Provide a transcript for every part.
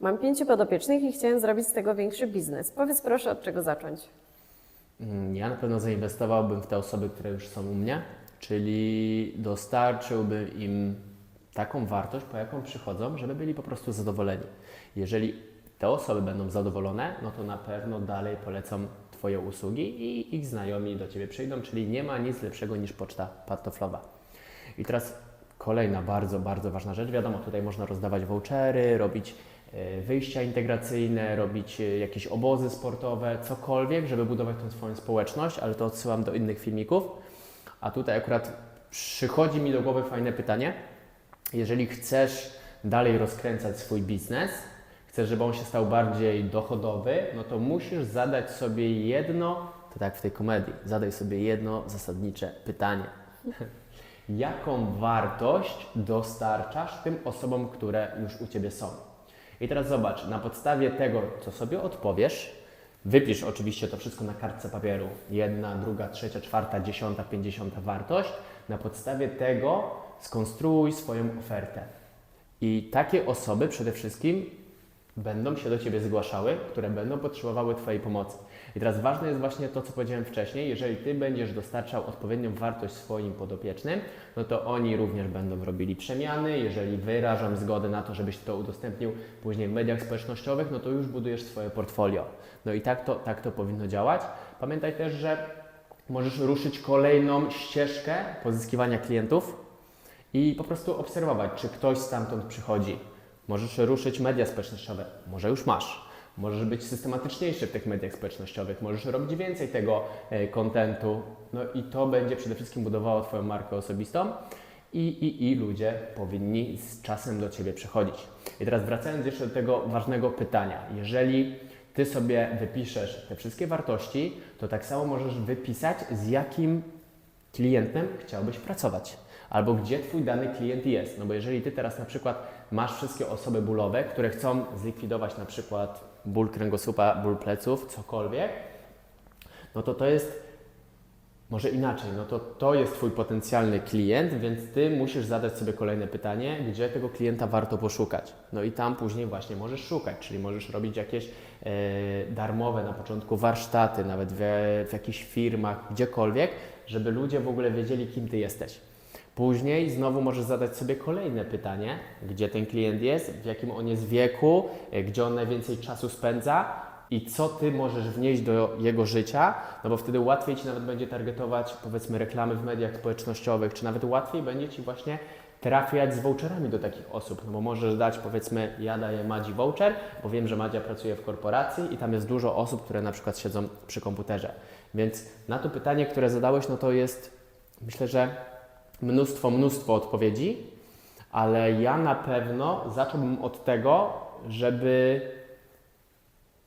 Mam pięciu podopiecznych i chciałem zrobić z tego większy biznes. Powiedz proszę, od czego zacząć. Mm, Ja na pewno zainwestowałbym w te osoby, które już są u mnie, czyli dostarczyłbym im taką wartość, po jaką przychodzą, żeby byli po prostu zadowoleni. Jeżeli te osoby będą zadowolone, no to na pewno dalej polecą Twoje usługi i ich znajomi do Ciebie przyjdą, czyli nie ma nic lepszego niż poczta pantoflowa. I teraz kolejna bardzo, bardzo ważna rzecz. Wiadomo, tutaj można rozdawać vouchery, robić e, wyjścia integracyjne, robić e, jakieś obozy sportowe, cokolwiek, żeby budować tą swoją społeczność, ale to odsyłam do innych filmików. A tutaj akurat przychodzi mi do głowy fajne pytanie. Jeżeli chcesz dalej rozkręcać swój biznes, chcesz, żeby on się stał bardziej dochodowy, no to musisz zadać sobie jedno, to tak w tej komedii, zadaj sobie jedno zasadnicze pytanie. Jaką wartość dostarczasz tym osobom, które już u Ciebie są? I teraz zobacz, na podstawie tego, co sobie odpowiesz, wypisz oczywiście to wszystko na kartce papieru. Jedna, druga, trzecia, czwarta, dziesiąta, pięćdziesiąta wartość. Na podstawie tego skonstruuj swoją ofertę. I takie osoby przede wszystkim będą się do Ciebie zgłaszały, które będą potrzebowały Twojej pomocy. I teraz ważne jest właśnie to, co powiedziałem wcześniej. Jeżeli Ty będziesz dostarczał odpowiednią wartość swoim podopiecznym, no to oni również będą robili przemiany. Jeżeli wyrażam zgodę na to, żebyś to udostępnił później w mediach społecznościowych, no to już budujesz swoje portfolio. No i tak to, tak to powinno działać. Pamiętaj też, że możesz ruszyć kolejną ścieżkę pozyskiwania klientów i po prostu obserwować, czy ktoś stamtąd przychodzi. Możesz ruszyć media społecznościowe, może już masz. Możesz być systematyczniejszy w tych mediach społecznościowych, możesz robić więcej tego e, kontentu, no i to będzie przede wszystkim budowało Twoją markę osobistą i, i, i ludzie powinni z czasem do Ciebie przychodzić. I teraz wracając jeszcze do tego ważnego pytania. Jeżeli Ty sobie wypiszesz te wszystkie wartości, to tak samo możesz wypisać, z jakim klientem chciałbyś pracować. Albo gdzie Twój dany klient jest. No bo jeżeli Ty teraz na przykład masz wszystkie osoby bólowe, które chcą zlikwidować na przykład ból kręgosłupa, ból pleców, cokolwiek, no to to jest może inaczej, no to to jest Twój potencjalny klient, więc Ty musisz zadać sobie kolejne pytanie, gdzie tego klienta warto poszukać. No i tam później właśnie możesz szukać, czyli możesz robić jakieś e, darmowe na początku warsztaty, nawet w, w jakichś firmach, gdziekolwiek, żeby ludzie w ogóle wiedzieli, kim Ty jesteś. Później znowu możesz zadać sobie kolejne pytanie, gdzie ten klient jest, w jakim on jest wieku, gdzie on najwięcej czasu spędza? I co Ty możesz wnieść do jego życia, no bo wtedy łatwiej Ci nawet będzie targetować powiedzmy reklamy w mediach społecznościowych, czy nawet łatwiej będzie Ci właśnie trafiać z voucherami do takich osób, no bo możesz dać powiedzmy, ja daję Madzi voucher, bo wiem, że Madzia pracuje w korporacji i tam jest dużo osób, które na przykład siedzą przy komputerze. Więc na to pytanie, które zadałeś, no to jest myślę, że mnóstwo, mnóstwo odpowiedzi, ale ja na pewno zacząłbym od tego, żeby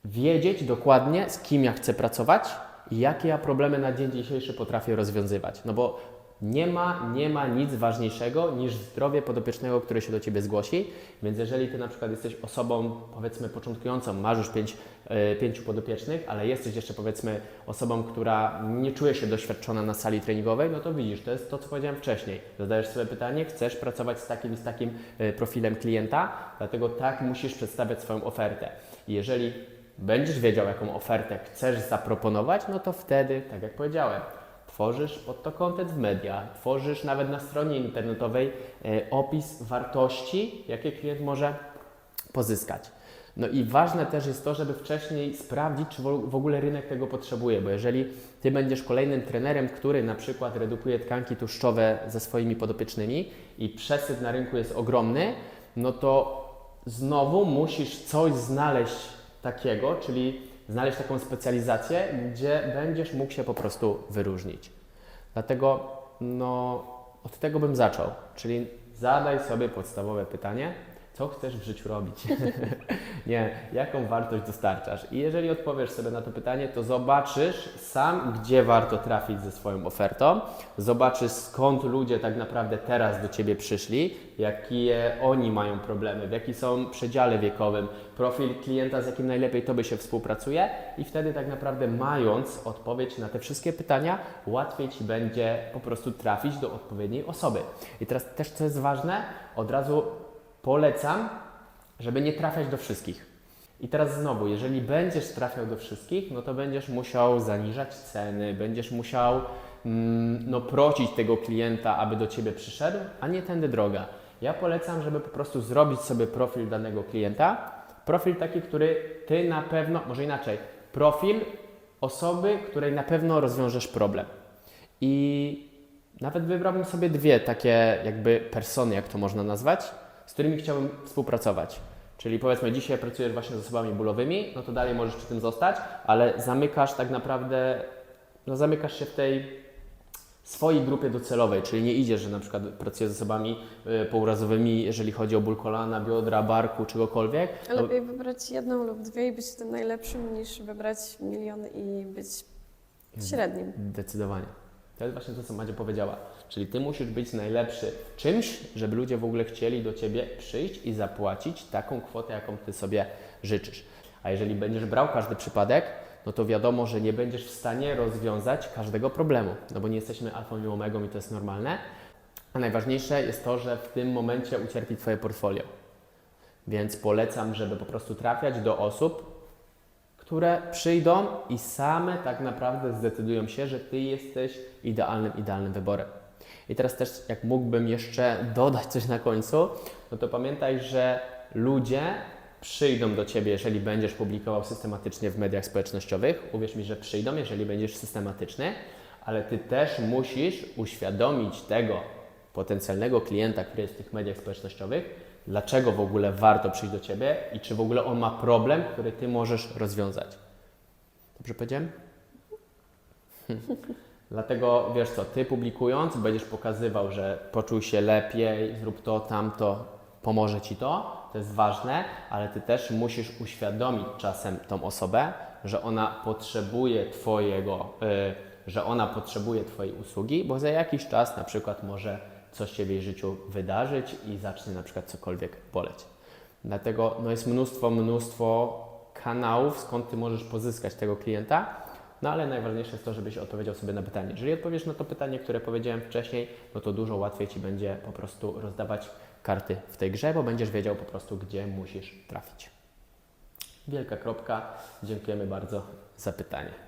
wiedzieć dokładnie, z kim ja chcę pracować i jakie ja problemy na dzień dzisiejszy potrafię rozwiązywać. No bo nie ma, nie ma nic ważniejszego niż zdrowie podopiecznego, który się do Ciebie zgłosi. Więc jeżeli Ty na przykład jesteś osobą, powiedzmy, początkującą, masz już pięć, e, pięciu podopiecznych, ale jesteś jeszcze, powiedzmy, osobą, która nie czuje się doświadczona na sali treningowej, no to widzisz, to jest to, co powiedziałem wcześniej. Zadajesz sobie pytanie, chcesz pracować z takim i z takim e, profilem klienta, dlatego tak musisz przedstawiać swoją ofertę. Jeżeli będziesz wiedział, jaką ofertę chcesz zaproponować, no to wtedy, tak jak powiedziałem, tworzysz pod to content w media, tworzysz nawet na stronie internetowej e, opis wartości, jakie klient może pozyskać. No i ważne też jest to, żeby wcześniej sprawdzić, czy w ogóle rynek tego potrzebuje, bo jeżeli Ty będziesz kolejnym trenerem, który na przykład redukuje tkanki tłuszczowe ze swoimi podopiecznymi i przesyt na rynku jest ogromny, no to znowu musisz coś znaleźć takiego, czyli znaleźć taką specjalizację, gdzie będziesz mógł się po prostu wyróżnić. Dlatego no, od tego bym zaczął, czyli zadaj sobie podstawowe pytanie, co chcesz w życiu robić? Nie, jaką wartość dostarczasz? I jeżeli odpowiesz sobie na to pytanie, to zobaczysz sam, gdzie warto trafić ze swoją ofertą, zobaczysz skąd ludzie tak naprawdę teraz do Ciebie przyszli, jakie oni mają problemy, w jakim są przedziale wiekowym, profil klienta, z jakim najlepiej Tobie się współpracuje i wtedy tak naprawdę mając odpowiedź na te wszystkie pytania, łatwiej Ci będzie po prostu trafić do odpowiedniej osoby. I teraz też co jest ważne, od razu polecam, żeby nie trafiać do wszystkich. I teraz znowu, jeżeli będziesz trafiał do wszystkich, no to będziesz musiał zaniżać ceny, będziesz musiał mm, no, prosić tego klienta, aby do ciebie przyszedł, a nie tędy droga. Ja polecam, żeby po prostu zrobić sobie profil danego klienta. Profil taki, który ty na pewno, może inaczej, profil osoby, której na pewno rozwiążesz problem. I nawet wybrałbym sobie dwie takie jakby persony, jak to można nazwać, z którymi chciałbym współpracować. Czyli powiedzmy, dzisiaj pracujesz właśnie z osobami bólowymi, no to dalej możesz przy tym zostać, ale zamykasz tak naprawdę, no zamykasz się w tej swojej grupie docelowej, czyli nie idziesz, że na przykład pracujesz z osobami y, pourazowymi, jeżeli chodzi o ból kolana, biodra, barku, czegokolwiek. No, Lepiej wybrać jedną lub dwie i być tym najlepszym, niż wybrać milion i być średnim. Zdecydowanie. To jest właśnie to, co Madzia powiedziała. Czyli ty musisz być najlepszy w czymś, żeby ludzie w ogóle chcieli do ciebie przyjść i zapłacić taką kwotę, jaką ty sobie życzysz. A jeżeli będziesz brał każdy przypadek, no to wiadomo, że nie będziesz w stanie rozwiązać każdego problemu, no bo nie jesteśmy alfą i omegą i to jest normalne. A najważniejsze jest to, że w tym momencie ucierpi Twoje portfolio. Więc polecam, żeby po prostu trafiać do osób, które przyjdą i same tak naprawdę zdecydują się, że Ty jesteś idealnym, idealnym wyborem. I teraz też, jak mógłbym jeszcze dodać coś na końcu, no to pamiętaj, że ludzie przyjdą do Ciebie, jeżeli będziesz publikował systematycznie w mediach społecznościowych. Uwierz mi, że przyjdą, jeżeli będziesz systematyczny, ale Ty też musisz uświadomić tego potencjalnego klienta, który jest w tych mediach społecznościowych, dlaczego w ogóle warto przyjść do Ciebie i czy w ogóle on ma problem, który Ty możesz rozwiązać. Dobrze powiedziałem? Dlatego wiesz co, Ty publikując będziesz pokazywał, że poczuł się lepiej, zrób to, tamto, pomoże Ci to, to jest ważne, ale Ty też musisz uświadomić czasem tą osobę, że ona potrzebuje Twojego, y, że ona potrzebuje Twojej usługi, bo za jakiś czas na przykład może coś się w jej życiu wydarzyć i zacznie na przykład cokolwiek boleć. Dlatego no jest mnóstwo, mnóstwo kanałów, skąd Ty możesz pozyskać tego klienta, no ale najważniejsze jest to, żebyś odpowiedział sobie na pytanie. Jeżeli odpowiesz na to pytanie, które powiedziałem wcześniej, no to dużo łatwiej Ci będzie po prostu rozdawać karty w tej grze, bo będziesz wiedział po prostu, gdzie musisz trafić. Wielka kropka. Dziękujemy bardzo za pytanie.